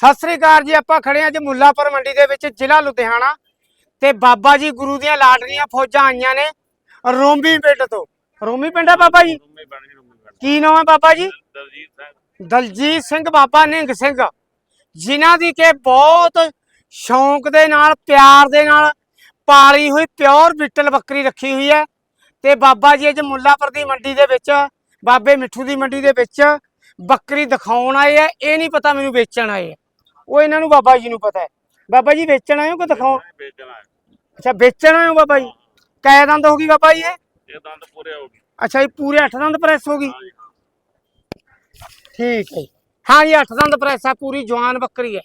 ਸਤਿ ਸ੍ਰੀ ਅਕਾਲ ਜੀ ਆਪਾਂ ਖੜੇ ਹਾਂ ਜੀ ਮੁੱਲਾਪੁਰ ਮੰਡੀ ਦੇ ਵਿੱਚ ਜ਼ਿਲ੍ਹਾ ਲੁਧਿਆਣਾ। ਤੇ ਬਾਬਾ ਜੀ ਗੁਰੂ ਦੀਆਂ ਲਾਡਲੀਆਂ ਫੌਜਾਂ ਆਈਆਂ ਨੇ ਰੋਮੀ ਪਿੰਡ ਤੋਂ। ਰੋਮੀ ਪਿੰਡ ਆ ਬਾਬਾ ਜੀ? ਕੀ ਨਾਮ ਹੈ ਬਾਬਾ ਜੀ? ਦਲਜੀਤ ਸਿੰਘ। ਦਲਜੀਤ ਸਿੰਘ ਬਾਬਾ ਨਿੰਗ ਸਿੰਘ। ਜਿਨ੍ਹਾਂ ਦੀ ਕਿ ਬਹੁਤ ਸ਼ੌਂਕ ਦੇ ਨਾਲ ਪਿਆਰ ਦੇ ਨਾਲ ਪਾਲੀ ਹੋਈ ਪਿਓਰ ਬਿੱਟਲ ਬੱਕਰੀ ਰੱਖੀ ਹੋਈ ਹੈ। ਤੇ ਬਾਬਾ ਜੀ ਅੱਜ ਮੁੱਲਾਪੁਰ ਦੀ ਮੰਡੀ ਦੇ ਵਿੱਚ ਬਾਬੇ ਮਿੱਠੂ ਦੀ ਮੰਡੀ ਦੇ ਵਿੱਚ ਬੱਕਰੀ ਦਿਖਾਉਣ ਆਏ ਆ। ਇਹ ਨਹੀਂ ਪਤਾ ਮੈਨੂੰ ਵੇਚਣ ਆਏ ਆ। ਉਹ ਇਹਨਾਂ ਨੂੰ ਬਾਬਾ ਜੀ ਨੂੰ ਪਤਾ ਹੈ। ਬਾਬਾ ਜੀ ਵੇਚਣ ਆਏ ਹੋ ਕਿ ਦਿਖਾਉਣ ਵੇਚਣਾ ਹੈ। ਅੱਛਾ ਵੇਚਣ ਆਏ ਹੋ ਬਾਬਾ ਜੀ? ਕੈ ਦੰਦ ਹੋ ਗਈ ਬਾਬਾ ਜੀ ਇਹ? ਇਹ ਦੰਦ ਪੂਰੇ ਹੋ ਗਏ। ਅੱਛਾ ਜੀ ਪੂਰੇ 8 ਦੰਦ ਪ੍ਰੈਸ ਹੋ ਗਈ? ਠੀਕ ਹੈ। ਹਾਂ ਜੀ 8 ਦੰਦ ਪ੍ਰੈਸ ਆ ਪੂਰੀ ਜਵਾਨ ਬੱਕਰੀ ਹੈ।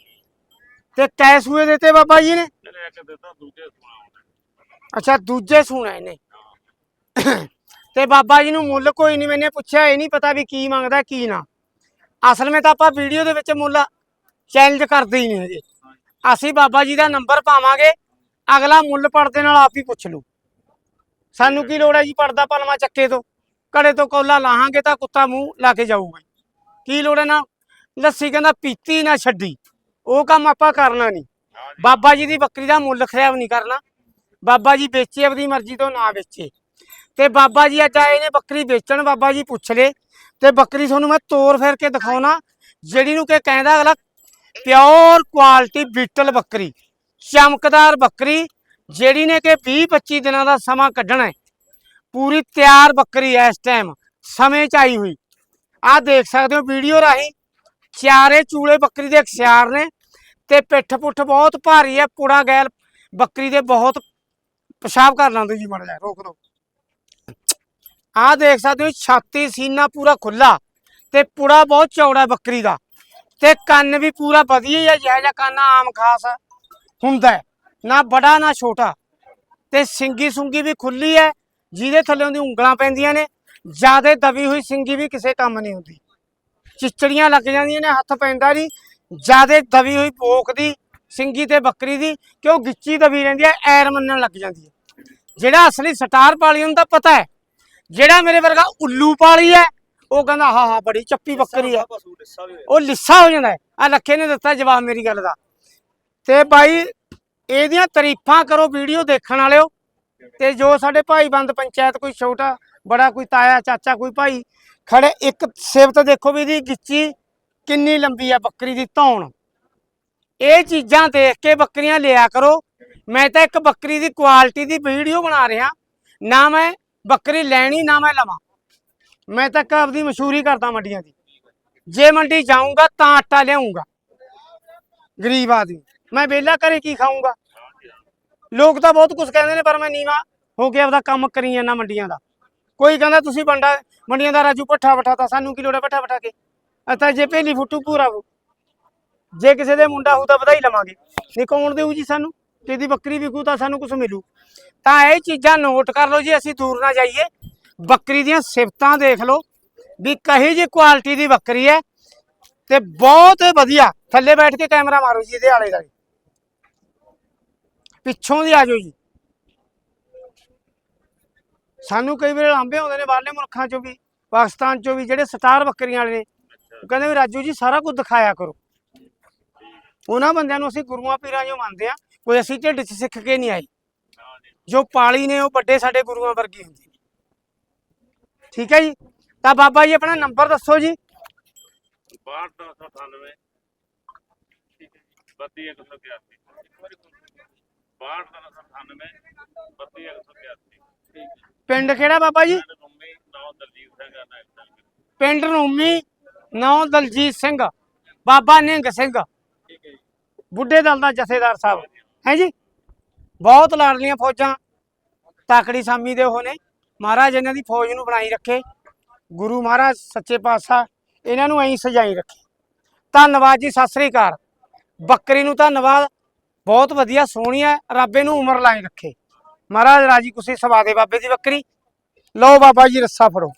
ਤੇ ਕੈ ਸੂਏ ਦਿੱਤੇ ਬਾਬਾ ਜੀ ਨੇ? ਇਹਨੇ ਇੱਕ ਦਿੱਤਾ ਦੂਜੇ ਸੁਣਾਉਂਦਾ ਅੱਛਾ ਦੂਜੇ ਸੂਣਾ ਇਹਨੇ। ਤੇ ਬਾਬਾ ਜੀ ਨੂੰ ਮੁੱਲ ਕੋਈ ਨਹੀਂ ਮੈਨੇ ਪੁੱਛਿਆ ਇਹ ਨਹੀਂ ਪਤਾ ਵੀ ਕੀ ਮੰਗਦਾ ਕੀ ਨਾ। ਅਸਲ ਵਿੱਚ ਤਾਂ ਆਪਾਂ ਵੀਡੀਓ ਦੇ ਵਿੱਚ ਮੁੱਲ ਚੈਲੰਜ ਕਰਦੇ ਹੀ ਨਹੀਂ ਹਜੇ ਅਸੀਂ ਬਾਬਾ ਜੀ ਦਾ ਨੰਬਰ ਪਾਵਾਂਗੇ, ਅਗਲਾ ਮੁੱਲ ਪੜਦੇ ਨਾਲ ਆਪ ਹੀ ਪੁੱਛ ਲੂ ਸਾਨੂੰ ਕੀ ਲੋੜ ਹੈ ਜੀ ਪੜਦਾ ਪਲਮਾ ਚੱਕੇ ਤੋਂ? ਘੜੇ ਤੋਂ ਕੌਲਾ ਲਾਹਾਂਗੇ ਤਾਂ ਕੁੱਤਾ ਮੂੰਹ ਲਾ ਕੇ ਜਾਊਗਾ ਕੀ ਲੋੜ ਹੈ ਨਾ? ਲੱਸੀ ਕਹਿੰਦਾ ਪੀਤੀ ਨਾ ਛੱਡੀ। ਉਹ ਕੰਮ ਆਪਾਂ ਕਰਨਾ ਨਹੀਂ। ਬਾਬਾ ਜੀ ਦੀ ਬੱਕਰੀ ਦਾ ਮੁੱਲ ਖਰਾਬ ਨਹੀਂ ਕਰਨਾ। ਬਾਬਾ ਜੀ ਵੇਚੇ ਆਪਣੀ ਮਰਜ਼ੀ ਤੋਂ ਨਾ ਵੇਚੇ। ਤੇ ਬਾਬਾ ਜੀ ਅੱਜ ਆਏ ਨੇ ਬੱਕਰੀ ਵੇਚਣ, ਬਾਬਾ ਜੀ ਪੁੱਛ ਲੇ ਤੇ ਬੱਕਰੀ ਤੁਹਾਨੂੰ ਮੈਂ ਤੋਰ ਫੇਰ ਕੇ ਦਿਖਾਉਣਾ। ਜਿਹੜੀ ਨੂੰ ਕਿ ਕਹਿੰਦਾ ਅਗਲਾ ਪਿਓਰ ਕੁਆਲਿਟੀ ਬੀਟਲ ਬੱਕਰੀ, ਚਮਕਦਾਰ ਬੱਕਰੀ, ਜਿਹੜੀ ਨੇ ਕਿ 20 25 ਦਿਨਾਂ ਦਾ ਸਮਾਂ ਕੱਢਣਾ ਹੈ। ਪੂਰੀ ਤਿਆਰ ਬੱਕਰੀ ਹੈ ਇਸ ਟਾਈਮ ਸਮੇਂ ਚ ਆਈ ਹੋਈ। ਆਹ ਦੇਖ ਸਕਦੇ ਹੋ ਵੀਡੀਓ ਰਾਹੀਂ, ਚਾਰੇ ਚੂਲੇ ਬੱਕਰੀ ਦੇ ਅਖਿਆਰ ਨੇ ਤੇ ਪਿੱਠ ਪੁੱਠ ਬਹੁਤ ਭਾਰੀ ਹੈ, ਪੁੜਾ ਗੈਲ ਬੱਕਰੀ ਦੇ ਬਹੁਤ ਪਿਸ਼ਾਬ ਕਰ ਲਾਂਦੇ ਜੀ ਮੜ ਜਾ ਰੋਕ ਦੋ। ਆਹ ਦੇਖ ਸਕਦੇ ਹੋ ਛਾਤੀ ਸੀਨਾ ਪੂਰਾ ਖੁੱਲਾ ਤੇ ਪੁੜਾ ਬਹੁਤ ਚੌੜਾ ਬੱਕਰੀ ਦਾ। ਤੇ ਕੰਨ ਵੀ ਪੂਰਾ ਵਧੀਆ ਹੀ ਹੈ ਜਿਹੜਾ ਜਿਹਾ ਕੰਨ ਆਮ ਖਾਸ ਹੁੰਦਾ ਹੈ। ਨਾ ਬੜਾ ਨਾ ਛੋਟਾ। ਤੇ ਸਿੰਗੀ ਸੁੰਗੀ ਵੀ ਖੁੱਲੀ ਹੈ, ਜਿਹਦੇ ਥੱਲੇ ਦੀ ਉਂਗਲਾਂ ਪੈਂਦੀਆਂ ਨੇ। ਜਿਆਦੇ ਦਬੀ ਹੋਈ ਸਿੰਗੀ ਵੀ ਕਿਸੇ ਕੰਮ ਨਹੀਂ ਹੁੰਦੀ। ਚਿਚੜੀਆਂ ਲੱਗ ਜਾਂਦੀਆਂ ਨੇ, ਹੱਥ ਪੈਂਦਾ ਨਹੀਂ। ਜਿਆਦੇ ਦਬੀ ਹੋਈ ਪੋਕ ਦੀ, ਸਿੰਗੀ ਤੇ ਬੱਕਰੀ ਦੀ ਕਿ ਉਹ ਗਿੱਚੀ ਦਬੀ ਰਹਿੰਦੀ ਹੈ, ਐਰ ਮੰਨਣ ਲੱਗ ਜਾਂਦੀ ਹੈ। ਜਿਹੜਾ ਅਸਲੀ ਸਟਾਰ ਪਾਲੀ ਉਹਨੂੰ ਤਾਂ ਪਤਾ ਹੈ। ਜਿਹੜਾ ਮੇਰੇ ਵਰਗਾ ਉੱਲੂ ਪਾਲੀ ਹੈ ਉਹ ਕਹਿੰਦਾ ਹਾਂ ਹਾਂ ਬੜੀ ਚੱਪੀ ਬੱਕਰੀ ਹੈ ਉਹ ਲਿੱਸਾ ਹੋ ਜਾਂਦਾ ਆ ਲੱਖੇ ਨੇ ਦਿੱਤਾ ਜਵਾਬ ਮੇਰੀ ਗੱਲ ਦਾ। ਤੇ ਬਾਈ ਇਹਦੀਆਂ ਤਾਰੀਫਾਂ ਕਰੋ ਵੀਡੀਓ ਦੇਖਣ ਵਾਲਿਓ। ਤੇ ਜੋ ਸਾਡੇ ਭਾਈ ਬੰਦ ਪੰਚਾਇਤ ਕੋਈ ਛੋਟਾ ਬੜਾ ਕੋਈ ਤਾਇਆ ਚਾਚਾ ਕੋਈ ਭਾਈ ਖੜੇ ਇੱਕ ਸਿਫਤ ਦੇਖੋ ਵੀ ਇਹਦੀ ਗਿੱਚੀ ਕਿੰਨੀ ਲੰਬੀ ਆ ਬੱਕਰੀ ਦੀ ਧੌਣ। ਇਹ ਚੀਜ਼ਾਂ ਦੇਖ ਕੇ ਬੱਕਰੀਆਂ ਲਿਆ ਕਰੋ। ਮੈਂ ਤਾਂ ਇੱਕ ਬੱਕਰੀ ਦੀ ਕੁਆਲਿਟੀ ਦੀ ਵੀਡੀਓ ਬਣਾ ਰਿਹਾ। ਨਾ ਮੈਂ ਬੱਕਰੀ ਲੈਣੀ ਨਾ ਮੈਂ ਲਵਾਂ। ਮੈਂ ਤਾਂ ਘਰ ਦੀ ਮਸ਼ਹੂਰੀ ਕਰਦਾ ਮੰਡੀਆਂ ਦੀ। ਜੇ ਮੰਡੀ ਜਾਊਂਗਾ ਤਾਂ ਆਟਾ ਲਿਆਉਂਗਾ ਗਰੀਬ ਆਦਮੀ। ਮੈਂ ਵੇਲਾ ਘਰੇ ਕੀ ਖਾਊਂਗਾ? ਲੋਕ ਤਾਂ ਬਹੁਤ ਕੁਝ ਕਹਿੰਦੇ ਨੇ, ਪਰ ਮੈਂ ਨੀਵਾ ਹੋ ਕੇ ਆਪਦਾ ਕੰਮ ਕਰੀ ਜਾਂਦਾ ਮੰਡੀਆਂ ਦਾ। ਕੋਈ ਕਹਿੰਦਾ ਤੁਸੀਂ ਬੰਡਾ ਮੰਡੀਆਂ ਦਾ ਰਾਜੂ ਪੱਠਾ ਵਠਾਤਾ, ਸਾਨੂੰ ਕੀ ਲੋੜਾ ਹੈ ਪੱਠਾ ਕੇ? ਅਤਾ ਜੇ ਪਹਿਲੀ ਫੁੱਟੂ ਪੂਰਾ ਹੋ ਜੇ ਕਿਸੇ ਦੇ ਮੁੰਡਾ ਹੋਊ ਤਾਂ ਵਧਾਈ ਲਵਾਂਗੇ। ਨਹੀਂ ਕੌਣ ਦੇਊ ਜੀ ਸਾਨੂੰ? ਕਿਹਦੀ ਬੱਕਰੀ ਵਿਕੂ ਤਾਂ ਸਾਨੂੰ ਕੁਝ ਮਿਲੂ। ਤਾਂ ਇਹ ਚੀਜ਼ਾਂ ਨੋਟ ਕਰ ਲਓ ਜੀ, ਅਸੀਂ ਦੂਰ ਨਾ ਜਾਈਏ। ਬੱਕਰੀ ਦੀਆਂ ਸਿਫਤਾਂ ਦੇਖ ਲਓ ਵੀ ਕਹੀ ਜੀ ਕੁਆਲਿਟੀ ਦੀ ਬੱਕਰੀ ਹੈ ਤੇ ਬਹੁਤ ਵਧੀਆ। ਥੱਲੇ ਬੈਠ ਕੇ ਕੈਮਰਾ ਮਾਰੋ ਜੀ, ਇਹਦੇ ਆਲੇ ਦੁਆਲੇ ਪਿੱਛੋਂ ਦੀ ਆ ਜਾਓ ਜੀ। ਸਾਨੂੰ ਕਈ ਵਾਰ ਲਾਂਬੇ ਆਉਂਦੇ ਨੇ ਬਾਹਰਲੇ ਮੁਲਕਾਂ ਚੋਂ ਵੀ, ਪਾਕਿਸਤਾਨ ਚੋਂ ਵੀ, ਜਿਹੜੇ ਸਟਾਰ ਬੱਕਰੀਆਂ ਵਾਲੇ ਨੇ। ਉਹ ਕਹਿੰਦੇ ਵੀ, ਰਾਜੂ ਜੀ, ਸਾਰਾ ਕੁਝ ਦਿਖਾਇਆ ਕਰੋ। ਉਹਨਾਂ ਬੰਦਿਆਂ ਨੂੰ ਅਸੀਂ ਗੁਰੂਆਂ ਪੀਰਾਂ ਜੋ ਮੰਨਦੇ ਆ ਕੋਈ ਅਸੀਂ ਢਿੱਡ 'ਚ ਸਿੱਖ ਕੇ ਨਹੀਂ ਆਏ। ਜੋ ਪਾਲੀ ਨੇ, ਉਹ ਵੱਡੇ ਸਾਡੇ ਗੁਰੂਆਂ ਵਰਗੀ ਹੁੰਦੀ। ਨੇ ਠੀਕ ਹੈ ਜੀ? ਤਾਂ ਬਾਬਾ ਜੀ ਆਪਣਾ ਨੰਬਰ ਦੱਸੋ ਜੀ। 6298 32181 6298 32181 ਪਿੰਡ ਕਿਹੜਾ ਬਾਬਾ ਜੀ? ਪਿੰਡ ਰੂਮੀ ਨੌ ਦਲਜੀਤ ਸਿੰਘ ਬਾਬਾ ਨਿੰਗ ਸਿੰਘ। ਬੁੱਢੇ ਦਲ ਦਾ ਜਥੇਦਾਰ ਸਾਹਿਬ। ਹੈ ਜੀ? ਬਹੁਤ ਲਾਡਲੀਆਂ ਫੌਜਾਂ ਤਾਕੜੀ ਸਾਮੀ ਦੇ ਉਹ ਨੇ। ਮਹਾਰਾਜ ਇਹਨਾਂ ਦੀ ਫੌਜ ਨੂੰ ਬਣਾਈ ਰੱਖੇ, ਗੁਰੂ ਮਹਾਰਾਜ ਸੱਚੇ ਪਾਤਸ਼ਾਹ ਇਹਨਾਂ ਨੂੰ ਐਂ ਸਜਾਈ ਰੱਖੇ। ਧੰਨਵਾਦ ਜੀ, ਸਤਿ ਸ੍ਰੀ ਅਕਾਲ। ਬੱਕਰੀ ਨੂੰ ਧੰਨਵਾਦ, ਬਹੁਤ ਵਧੀਆ, ਸੋਹਣੀ ਹੈ ਰੱਬੇ ਨੂੰ ਉਮਰ ਲਾਈ ਰੱਖੇ। ਮਹਾਰਾਜ ਰਾਜੀ ਕੁਸੀ ਸਵਾ ਦੇ ਬਾਬੇ ਦੀ ਬੱਕਰੀ। ਲਓ ਬਾਬਾ ਜੀ, ਰੱਸਾ ਫੜੋ।